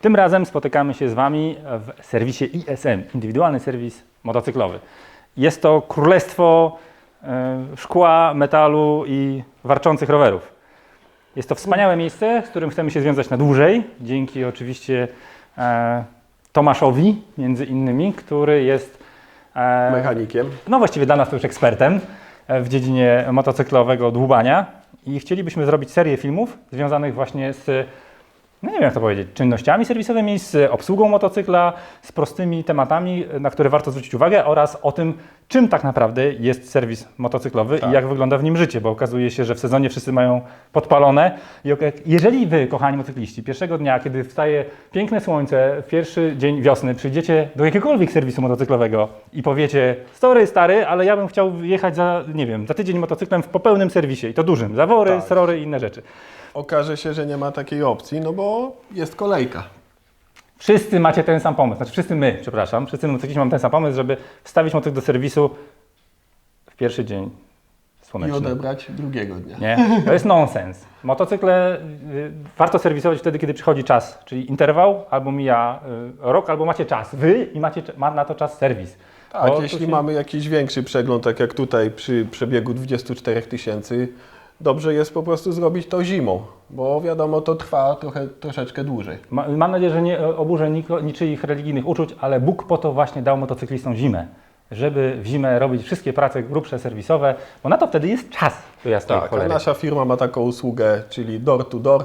Tym razem spotykamy się z Wami w serwisie ISM, indywidualny serwis motocyklowy. Jest to królestwo e, szkła, metalu i warczących rowerów. Jest to wspaniałe miejsce, z którym chcemy się związać na dłużej, dzięki oczywiście e, Tomaszowi, między innymi, który jest e, Mechanikiem. no właściwie dla nas to już ekspertem w dziedzinie motocyklowego dłubania i chcielibyśmy zrobić serię filmów związanych właśnie z, no nie wiem jak to powiedzieć, czynnościami serwisowymi, z obsługą motocykla, z prostymi tematami, na które warto zwrócić uwagę oraz o tym, czym tak naprawdę jest serwis motocyklowy i jak wygląda w nim życie, bo okazuje się, że w sezonie wszyscy mają podpalone i jeżeli wy, kochani motocykliści, pierwszego dnia, kiedy wstaje piękne słońce, pierwszy dzień wiosny, przyjdziecie do jakiegokolwiek serwisu motocyklowego i powiecie, sorry stary, ale ja bym chciał jechać za, nie wiem, za tydzień motocyklem w popełnym serwisie i to dużym, zawory, Tak. srory i inne rzeczy. Okaże się, że nie ma takiej opcji, no bo jest kolejka. Wszyscy macie ten sam pomysł, znaczy wszyscy my, przepraszam, wszyscy motocykliści mamy ten sam pomysł, żeby wstawić motocykl do serwisu w pierwszy dzień I słoneczny. odebrać drugiego dnia. Nie? To jest nonsens. Motocykle y, warto serwisować wtedy, kiedy przychodzi czas, czyli interwał, albo mija y, rok, albo macie czas. Wy i macie cz- ma na to czas serwis. Tak, Bo tu jeśli się- mamy jakiś większy przegląd, tak jak tutaj przy przebiegu 24 tysięcy, dobrze jest po prostu zrobić to zimą, bo wiadomo, to trwa trochę, troszeczkę dłużej. Ma, mam nadzieję, że nie oburzę niko, niczyich religijnych uczuć, ale Bóg po to właśnie dał motocyklistom zimę. Żeby w zimę robić wszystkie prace grubsze, serwisowe, bo na to wtedy jest czas do jasnej Tak, a nasza firma ma taką usługę, czyli door to door.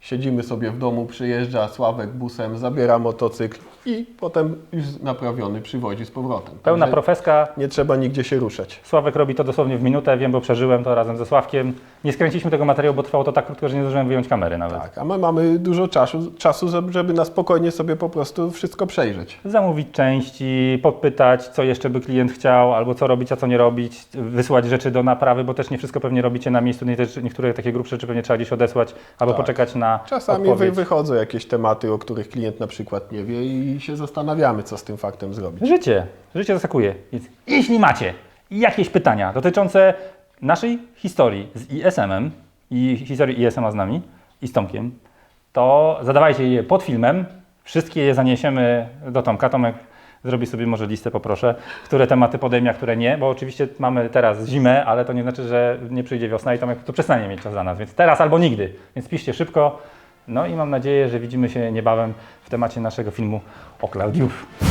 Siedzimy sobie w domu, przyjeżdża Sławek busem, zabiera motocykl i potem już naprawiony przywozi z powrotem. Pełna Także profeska, Nie trzeba nigdzie się ruszać. Sławek robi to dosłownie w minutę, wiem, bo przeżyłem to razem ze Sławkiem. Nie skręciliśmy tego materiału, bo trwało to tak krótko, że nie zdążyłem wyjąć kamery nawet. Tak, a my mamy dużo czasu, czasu, żeby- na spokojnie sobie po prostu wszystko przejrzeć. Zamówić części, podpytać, co jeszcze by klient chciał, albo co robić, a co nie robić, wysłać rzeczy do naprawy, bo też nie wszystko pewnie robicie na miejscu, niektóre takie grubsze rzeczy pewnie trzeba gdzieś odesłać, albo Tak. poczekać na Czasami wy, odpowiedź. wychodzą jakieś tematy, o których klient na przykład nie wie i się zastanawiamy, co z tym faktem zrobić. Życie, życie zaskakuje. Więc jeśli macie jakieś pytania dotyczące naszej historii z ISM-em i historii ISM-a z nami i z Tomkiem, to zadawajcie je pod filmem. Wszystkie je zaniesiemy do Tomka. Tomek zrobi sobie może listę, poproszę, które tematy podejmie, a które nie, bo oczywiście mamy teraz zimę, ale to nie znaczy, że nie przyjdzie wiosna i Tomek to przestanie mieć czas dla nas, więc teraz albo nigdy. Więc piszcie szybko. No i mam nadzieję, że widzimy się niebawem w temacie naszego filmu o Klaudiów.